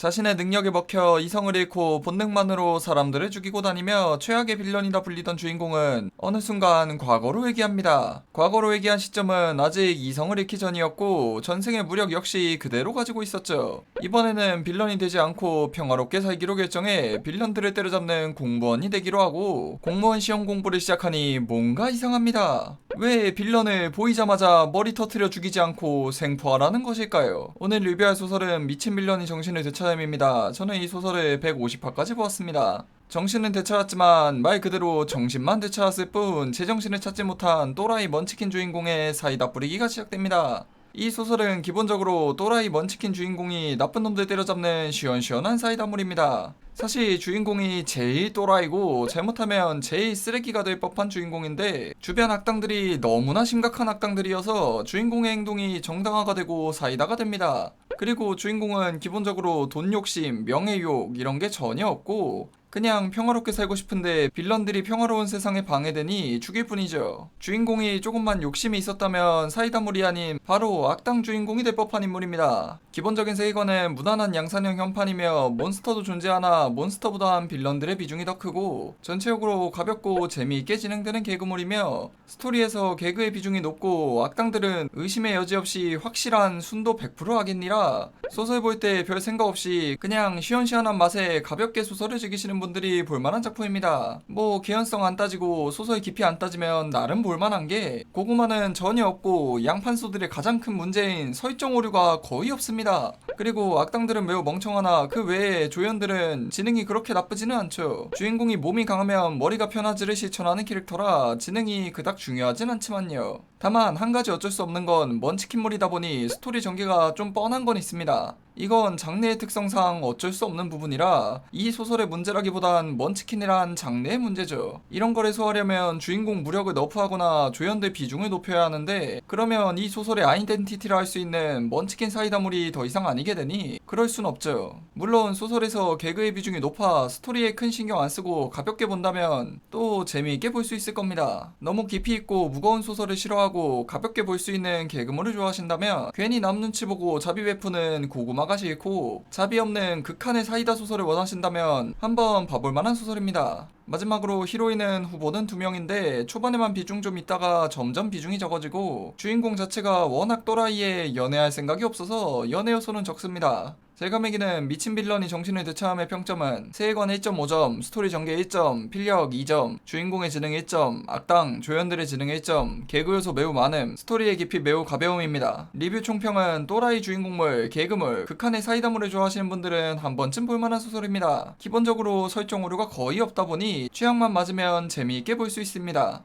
자신의 능력에 먹혀 이성을 잃고 본능만으로 사람들을 죽이고 다니며 최악의 빌런이라 불리던 주인공은 어느 순간 과거로 회귀합니다. 과거로 회귀한 시점은 아직 이성을 잃기 전이었고 전생의 무력 역시 그대로 가지고 있었죠. 이번에는 빌런이 되지 않고 평화롭게 살기로 결정해 빌런들을 때려잡는 공무원이 되기로 하고 공무원 시험 공부를 시작하니 뭔가 이상합니다. 왜 빌런을 보이자마자 머리 터트려 죽이지 않고 생포하라는 것일까요? 오늘 리뷰할 소설은 미친 빌런이 정신을 되찾 음입니다. 저는 이 소설을 150화까지 보았습니다. 정신은 되찾았지만 말 그대로 정신만 되찾았을 뿐 제정신을 찾지 못한 또라이 먼치킨 주인공의 사이다 뿌리기가 시작됩니다. 이 소설은 기본적으로 또라이 먼치킨 주인공이 나쁜 놈들 때려잡는 시원시원한 사이다물입니다. 사실 주인공이 제일 또라이고 잘못하면 제일 쓰레기가 될 법한 주인공인데 주변 악당들이 너무나 심각한 악당들이어서 주인공의 행동이 정당화가 되고 사이다가 됩니다. 그리고 주인공은 기본적으로 돈 욕심, 명예욕 이런 게 전혀 없고 그냥 평화롭게 살고 싶은데 빌런들이 평화로운 세상에 방해되니 죽일 뿐이죠. 주인공이 조금만 욕심이 있었다면 사이다물이 아닌 바로 악당 주인공이 될 법한 인물입니다. 기본적인 세계관은 무난한 양산형 현판이며 몬스터도 존재하나 몬스터보다한 빌런들의 비중이 더 크고 전체적으로 가볍고 재미있게 진행되는 개그물이며 스토리에서 개그의 비중이 높고 악당들은 의심의 여지 없이 확실한 순도 100% 악인이라 소설 볼 때 별 생각 없이 그냥 시원시원한 맛에 가볍게 소설을 즐기시는 분들이 볼만한 작품입니다. 뭐 개연성 안 따지고 소설 깊이 안 따지면 나름 볼만한 게 고구마는 전혀 없고 양판소들의 가장 큰 문제인 설정 오류가 거의 없습니다. 그리고 악당들은 매우 멍청하나 그 외에 조연들은 지능이 그렇게 나쁘지는 않죠. 주인공이 몸이 강하면 머리가 편하지를 실천하는 캐릭터라 지능이 그닥 중요하진 않지만요. 다만 한 가지 어쩔 수 없는 건 먼치킨물이다 보니 스토리 전개가 좀 뻔한 건 있습니다. 이건 장르의 특성상 어쩔 수 없는 부분이라 이 소설의 문제라기보단 먼치킨이란 장르의 문제죠. 이런 걸 해소하려면 주인공 무력을 너프하거나 조연들 비중을 높여야 하는데 그러면 이 소설의 아이덴티티를 할수 있는 먼치킨 사이다물이 더 이상 아니게 되니 그럴 순 없죠. 물론 소설에서 개그의 비중이 높아 스토리에 큰 신경 안 쓰고 가볍게 본다면 또 재미있게 볼 수 있을 겁니다. 너무 깊이 있고 무거운 소설을 싫어하고 가볍게 볼 수 있는 개그물을 좋아하신다면 괜히 남 눈치 보고 자비 베푸는 고구마가 싫고 자비 없는 극한의 사이다 소설을 원하신다면 한번 봐볼 만한 소설입니다. 마지막으로 히로인은 후보는 두 명인데 초반에만 비중 좀 있다가 점점 비중이 적어지고 주인공 자체가 워낙 또라이에 연애할 생각이 없어서 연애 요소는 적습니다. 제가 매기는 미친 빌런이 정신을 되찾음의 평점은 세계관 1.5점, 스토리 전개 1점, 필력 2점, 주인공의 지능 1점, 악당, 조연들의 지능 1점, 개그 요소 매우 많음, 스토리의 깊이 매우 가벼움입니다. 리뷰 총평은 또라이 주인공물, 개그물, 극한의 사이다물을 좋아하시는 분들은 한 번쯤 볼만한 소설입니다. 기본적으로 설정 오류가 거의 없다 보니 취향만 맞으면 재미있게 볼 수 있습니다.